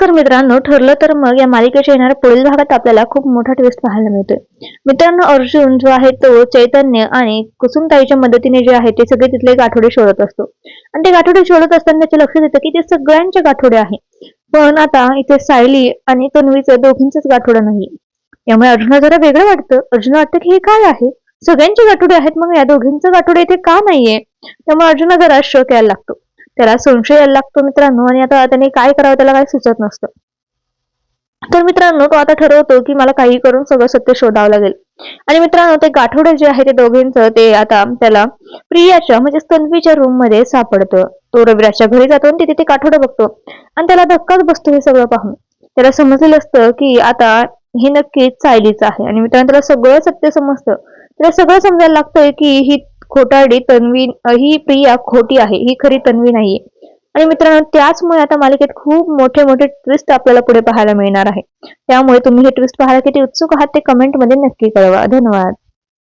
नमस्कार मित्रांनो ठरलं तर मग या मालिकेच्या येणाऱ्या पुढील भागात आपल्याला खूप मोठा ट्विस्ट पाहायला मिळतोय. मित्रांनो अर्जुन जो आहे तो चैतन्य आणि कुसुमताईच्या मदतीने जे आहे ते सगळे तिथले गाठोडे शोधत असतो. आणि ते गाठोडे शोधत असताना त्याच्या लक्षात येतं की ते सगळ्यांचे गाठोडे आहे. पण आता इथे सायली आणि तन्वीचं दोघींचंच गाठोडं नाही. यामुळे अर्जुना जरा वेगळं वाटतं. अर्जुन वाटतं की हे काय आहे? सगळ्यांचे गाठोडे आहेत मग या दोघींचं गाठोडे इथे का नाहीये? त्यामुळे अर्जुना जरा शक यायला लागतो. त्याला संशय यायला लागतो मित्रांनो. आणि आता त्याने काय करावं त्याला काय सुचत नसतं. तर मित्रांनो तो आता ठरवतो की मला काही करून सगळं सत्य शोधावं लागेल. आणि मित्रांनो ते गाठोडे जे आहे ते दोघींचं ते आता त्याला प्रियाच्या म्हणजे स्तनवीच्या रूममध्ये सापडतं. तो रविराजच्या घरी जातो आणि तिथे ते गाठोडं बघतो. आणि त्याला धक्काच बसतो हे सगळं पाहून. त्याला समजलेलं असतं की आता हे नक्कीच सायलीच आहे. आणि मित्रांनो त्याला सगळं सत्य समजतं. तिला सगळं समजायला लागतंय की ही खोटारडी तन्वी ही प्रिया खोटी आहे ही खरी तन्वी नाहीये. आणि मित्रांनो त्याचमुळे आता मालिकेत खूप मोठे मोठे ट्विस्ट आपल्याला पुढे पाहायला मिळणार आहे. त्यामुळे तुम्ही हे ट्विस्ट पाहायला किती उत्सुक आहात ते कमेंटमध्ये नक्की कळवा. धन्यवाद.